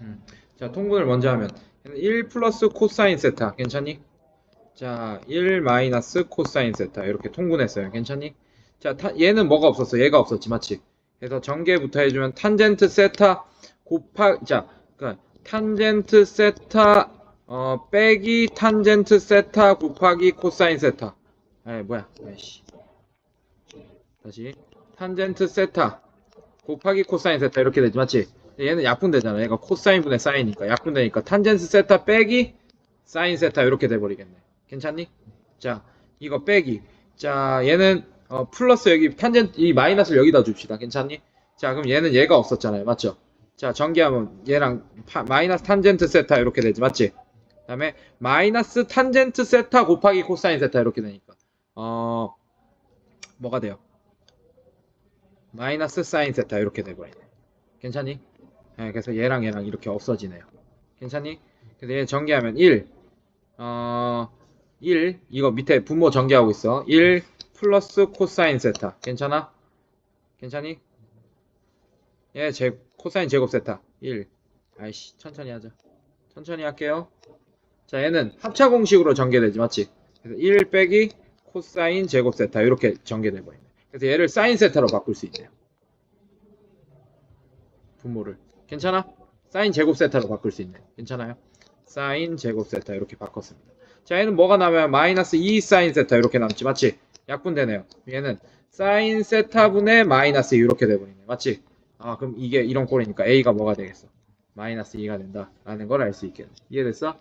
음. 자, 통분을 먼저 하면 1 플러스 코사인 세타 괜찮니? 자, 1 마이너스 코사인 세타 이렇게 통분했어요. 괜찮니? 자, 타- 얘는 뭐가 없었어? 얘가 없었지, 맞지? 그래서 전개부터 해주면 탄젠트 세타 곱하 자, 그러니까 탄젠트 세타 어 빼기 탄젠트 세타 곱하기 코사인 세타. 에 뭐야? 에이씨. 다시 탄젠트 세타 곱하기 코사인 세타 이렇게 되지, 맞지? 얘는 약분되잖아. 얘가 코사인분의 사인이니까 약분되니까 탄젠트 세타 빼기 사인 세타 이렇게 돼버리겠네. 괜찮니? 자, 이거 빼기. 자, 얘는 어, 플러스 여기 탄젠트 이 마이너스를 여기다 줍시다. 괜찮니? 자, 그럼 얘는 얘가 없었잖아요. 맞죠? 자, 전개하면 얘랑 파- 마이너스 탄젠트 세타 이렇게 되지. 맞지? 그다음에 마이너스 탄젠트 세타 곱하기 코사인 세타 이렇게 되니까 어 뭐가 돼요? 마이너스 사인 세타 이렇게 돼버리네. 괜찮니? 네, 그래서 얘랑 얘랑 이렇게 없어지네요. 괜찮니? 그래서 얘 전개하면 1, 어, 1, 이거 밑에 분모 전개하고 있어. 1 플러스 코사인 세타. 괜찮아? 괜찮니? 얘 제, 코사인 제곱 세타. 1. 아이씨, 천천히 하자. 천천히 할게요. 자, 얘는 합차 공식으로 전개되지, 맞지? 그래서 1 빼기 코사인 제곱 세타. 이렇게 버리네. 그래서 얘를 사인 세타로 바꿀 수 있네요. 분모를. 괜찮아? 사인 제곱 세타로 바꿀 수 있네. 괜찮아요? 사인 제곱 세타 이렇게 바꿨습니다. 자, 얘는 뭐가 나면 마이너스 2 사인 세타 이렇게 남지, 맞지? 약분되네요. 얘는 사인 세타분의 마이너스 2 이렇게 돼버리네, 맞지? 아, 그럼 이게 이런 꼴이니까 a가 뭐가 되겠어? 마이너스 2가 된다. 라는 걸 알 수 있겠네. 이해됐어?